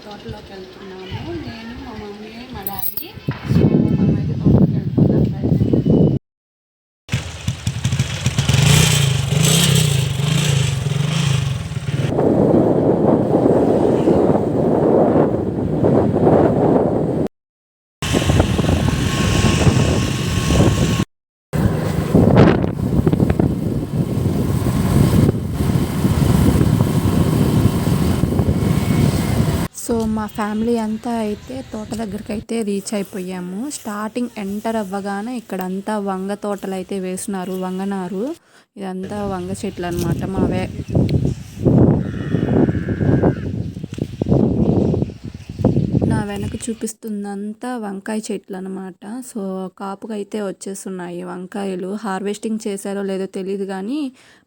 తోటలోకి వెళ్తున్నాము నేను మా మమ్మీ మా డాడీ సో మనమైతే తోటలోకి వెళ్తున్నాం ఫ్రెండ్స్ సో మా ఫ్యామిలీ అంతా అయితే తోట దగ్గరికి అయితే రీచ్ అయిపోయాము. స్టార్టింగ్ ఎంటర్ అవ్వగానే ఇక్కడంతా వంగ తోటలు అయితే వేసినారు వంగనారు. ఇదంతా వంగ చెట్లు అనమాట మావే. నా వెనక చూపిస్తుందంతా వంకాయ చెట్లు అనమాట సో కాపుగా అయితే వచ్చేస్తున్నాయి వంకాయలు. హార్వెస్టింగ్ చేశారో లేదో తెలియదు కానీ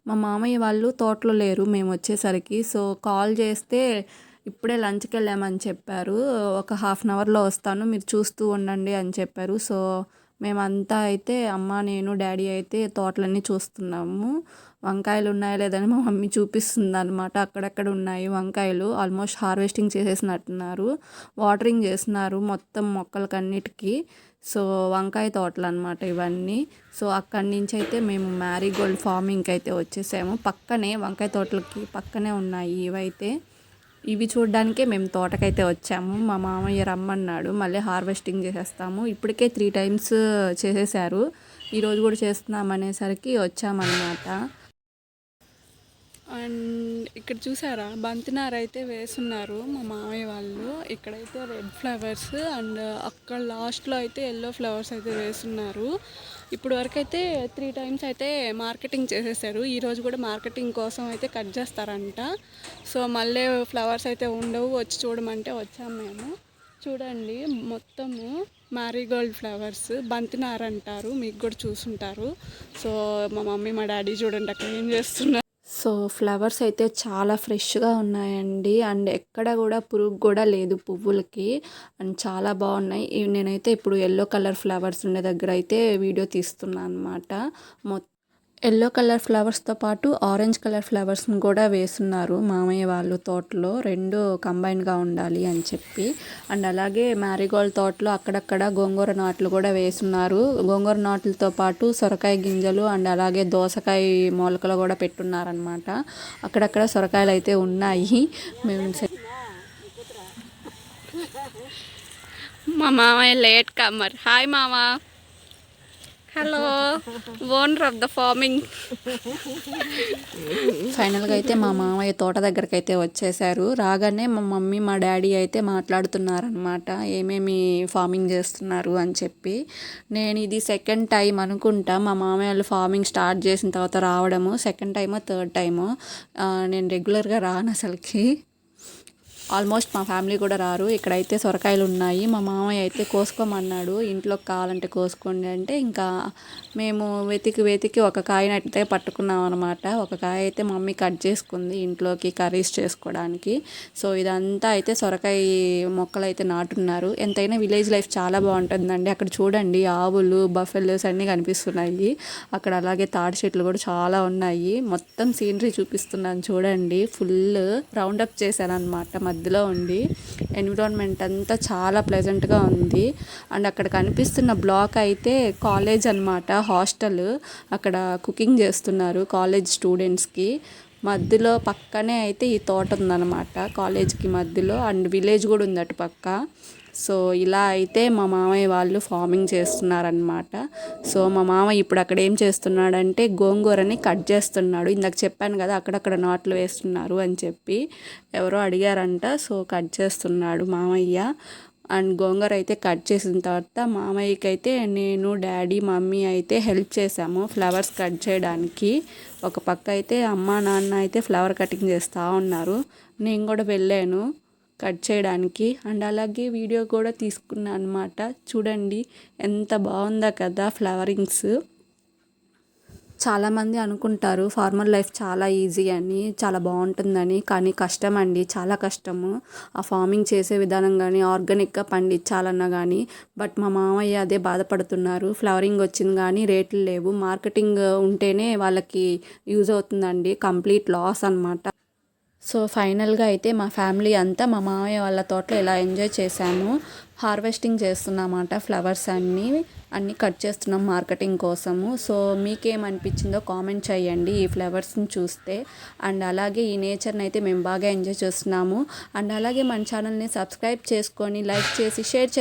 మా మామయ్య వాళ్ళు తోటలో లేరు మేము వచ్చేసరికి. సో కాల్ చేస్తే ఇప్పుడే లంచ్కి వెళ్ళామని చెప్పారు. ఒక హాఫ్ అన్ అవర్లో వస్తాను మీరు చూస్తూ ఉండండి అని చెప్పారు. సో మేమంతా అయితే అమ్మ నేను డాడీ అయితే తోటలన్నీ చూస్తున్నాము. వంకాయలు ఉన్నాయా లేదని మా మమ్మీ చూపిస్తుంది అనమాట అక్కడక్కడ ఉన్నాయి వంకాయలు. Almost harvesting చేసేసినట్టున్నారు. వాటరింగ్ చేస్తున్నారు మొత్తం మొక్కలకన్నిటికీ. సో వంకాయ తోటలు అనమాట ఇవన్నీ. సో అక్కడి నుంచి అయితే మేము మ్యారీగోల్డ్ ఫార్మింగ్కి అయితే వచ్చేసాము. పక్కనే వంకాయ తోటలకి పక్కనే ఉన్నాయి ఇవైతే. ఇవి చూడడానికే మేము తోటకైతే వచ్చాము. మా మామయ్య రమ్మన్నాడు. మళ్ళీ హార్వెస్టింగ్ చేసేస్తాము. ఇప్పటికే త్రీ టైమ్స్ చేసేసారు ఈరోజు కూడా చేస్తున్నాం అనేసరికి వచ్చామన్నమాట. అండ్ ఇక్కడ చూసారా? బంతినార అయితే వేస్తున్నారు మా మామయ్య వాళ్ళు. ఇక్కడైతే రెడ్ ఫ్లవర్స్ అండ్ అక్కడ లాస్ట్లో అయితే ఎల్లో ఫ్లవర్స్ అయితే వేస్తున్నారు ఇప్పుడు వరకు అయితే త్రీ టైమ్స్ అయితే మార్కెటింగ్ చేసేసారు. ఈరోజు కూడా మార్కెటింగ్ కోసం అయితే కట్ చేస్తారంట. సో మళ్ళీ ఫ్లవర్స్ అయితే ఉండవు. వచ్చి చూడమంటే వచ్చాము మేము. చూడండి మొత్తము మ్యారీగోల్డ్ ఫ్లవర్స్. బంతినార అంటారు. మీకు కూడా చూసుంటారు. సో మా మమ్మీ మా డాడీ చూడండి అక్కడ ఏం చేస్తున్నారు. సో ఫ్లవర్స్ అయితే చాలా ఫ్రెష్గా ఉన్నాయండి. అండ్ ఎక్కడ కూడా పురుగు కూడా లేదు పువ్వులకి. అండ్ చాలా బాగున్నాయి. నేనైతే ఇప్పుడు ఎల్లో కలర్ ఫ్లవర్స్ ఉండే దగ్గర అయితే వీడియో తీస్తున్నాను అనమాట మొత్తం ఎల్లో కలర్ ఫ్లవర్స్తో పాటు ఆరెంజ్ కలర్ ఫ్లవర్స్ని కూడా వేస్తున్నారు మామయ్య వాళ్ళు తోటలో. రెండు కంబైన్గా ఉండాలి అని చెప్పి. అండ్ అలాగే మ్యారీగోల్డ్ తోటలో అక్కడక్కడ గోంగూర నాట్లు కూడా వేస్తున్నారు గోంగూర నాట్లతో పాటు సొరకాయ గింజలు అండ్ అలాగే దోసకాయ మొలకలు కూడా పెట్టున్నారనమాట అక్కడక్కడ సొరకాయలు అయితే ఉన్నాయి. మేము మా మామయ్య లేట్ కమ్మర్ హాయ్ మామ. Hello owner of the farming ఫైనల్గా అయితే మా మామయ్య తోట దగ్గరికి అయితే వచ్చేసారు. రాగానే మా మమ్మీ మా డాడీ అయితే మాట్లాడుతున్నారనమాట ఏమేమి ఫార్మింగ్ చేస్తున్నారు అని చెప్పి. నేను ఇది సెకండ్ టైం అనుకుంటా. మా మామయ్య వాళ్ళు ఫార్మింగ్ స్టార్ట్ చేసిన తర్వాత రావడము. సెకండ్ టైమో థర్డ్ టైమో నేను రెగ్యులర్గా రాను అసలుకి. ఆల్మోస్ట్ మా ఫ్యామిలీ కూడా రారు. ఇక్కడైతే సొరకాయలు ఉన్నాయి. మా మామయ్య అయితే కోసుకోమన్నాడు. ఇంట్లోకి కావాలంటే కోసుకోండి అంటే ఇంకా మేము వెతికి వెతికి ఒక కాయని అయితే పట్టుకున్నాం అనమాట ఒక కాయ అయితే మమ్మీ కట్ చేసుకుంది ఇంట్లోకి కర్రీస్ చేసుకోవడానికి. సో ఇదంతా అయితే సొరకాయ మొక్కలు అయితే నాటున్నారు. ఎంతైనా విలేజ్ లైఫ్ చాలా బాగుంటుందండి. అక్కడ చూడండి ఆవులు బఫెల్స్ అన్నీ కనిపిస్తున్నాయి. అక్కడ అలాగే తాడి చెట్లు కూడా చాలా ఉన్నాయి. మొత్తం సీనరీ చూపిస్తున్నాను చూడండి. ఫుల్ రౌండప్ చేశాను అనమాట మధ్యలో ఉండి ఎన్విరాన్మెంట్ అంతా చాలా ప్లెజెంట్గా ఉంది. అండ్ అక్కడ కనిపిస్తున్న బ్లాక్ అయితే కాలేజ్ అనమాట హాస్టల్. అక్కడ కుకింగ్ చేస్తున్నారు కాలేజ్ స్టూడెంట్స్కి. మధ్యలో పక్కనే అయితే ఈ తోట ఉందన్నమాట కాలేజ్కి మధ్యలో. అండ్ విలేజ్ కూడా ఉంది అటు పక్క సో ఇలా అయితే మా మామయ్య వాళ్ళు ఫార్మింగ్ చేస్తున్నారనమాట సో మా మామయ్య ఇప్పుడు అక్కడ ఏం చేస్తున్నాడంటే గోంగూరని కట్ చేస్తున్నాడు. ఇందాక చెప్పాను కదా అక్కడక్కడ నాట్లు వేస్తున్నారు అని చెప్పి ఎవరో అడిగారంట. సో కట్ చేస్తున్నాడు మామయ్య. అండ్ గోంగూర అయితే కట్ చేసిన తర్వాత మామయ్యకి అయితే నేను డాడీ మమ్మీ అయితే హెల్ప్ చేశాము ఫ్లవర్స్ కట్ చేయడానికి. ఒక పక్క అయితే అమ్మ నాన్న అయితే ఫ్లవర్ కటింగ్ చేస్తూ ఉన్నారు. నేను కూడా వెళ్ళాను. కట్ చేయడానికి. అండ్ అలాగే వీడియో కూడా తీసుకున్నాను అనమాట చూడండి ఎంత బాగుందో కదా ఫ్లవరింగ్స్. చాలామంది అనుకుంటారు ఫార్మల్ లైఫ్ చాలా ఈజీ అని చాలా బాగుంటుందని కానీ కష్టం అండి చాలా కష్టము. ఆ ఫార్మింగ్ చేసే విధానం కానీ ఆర్గానిక్గా పండించాలన్నా కానీ బట్ మా మామయ్య అదే బాధపడుతున్నారు. ఫ్లవరింగ్ వచ్చింది కానీ రేట్లు లేవు. మార్కెటింగ్ ఉంటేనే వాళ్ళకి యూజ్ అవుతుందండి కంప్లీట్ లాస్ అనమాట సో ఫైనల్గా అయితే మా ఫ్యామిలీ అంతా మా మామయ్య వాళ్ళ తోటలో ఇలా ఎంజాయ్ చేశాము. హార్వెస్టింగ్ చేస్తున్నామాట ఫ్లవర్స్ అన్నీ అన్నీ కట్ చేస్తున్నాం మార్కెటింగ్ కోసము. సో మీకేమనిపించిందో కామెంట్ చేయండి ఈ ఫ్లవర్స్ని చూస్తే. అండ్ అలాగే ఈ నేచర్ని అయితే మేము బాగా ఎంజాయ్ చేస్తున్నాము. అండ్ అలాగే మన ఛానల్ని సబ్స్క్రైబ్ చేసుకొని లైక్ చేసి షేర్ చేయండి.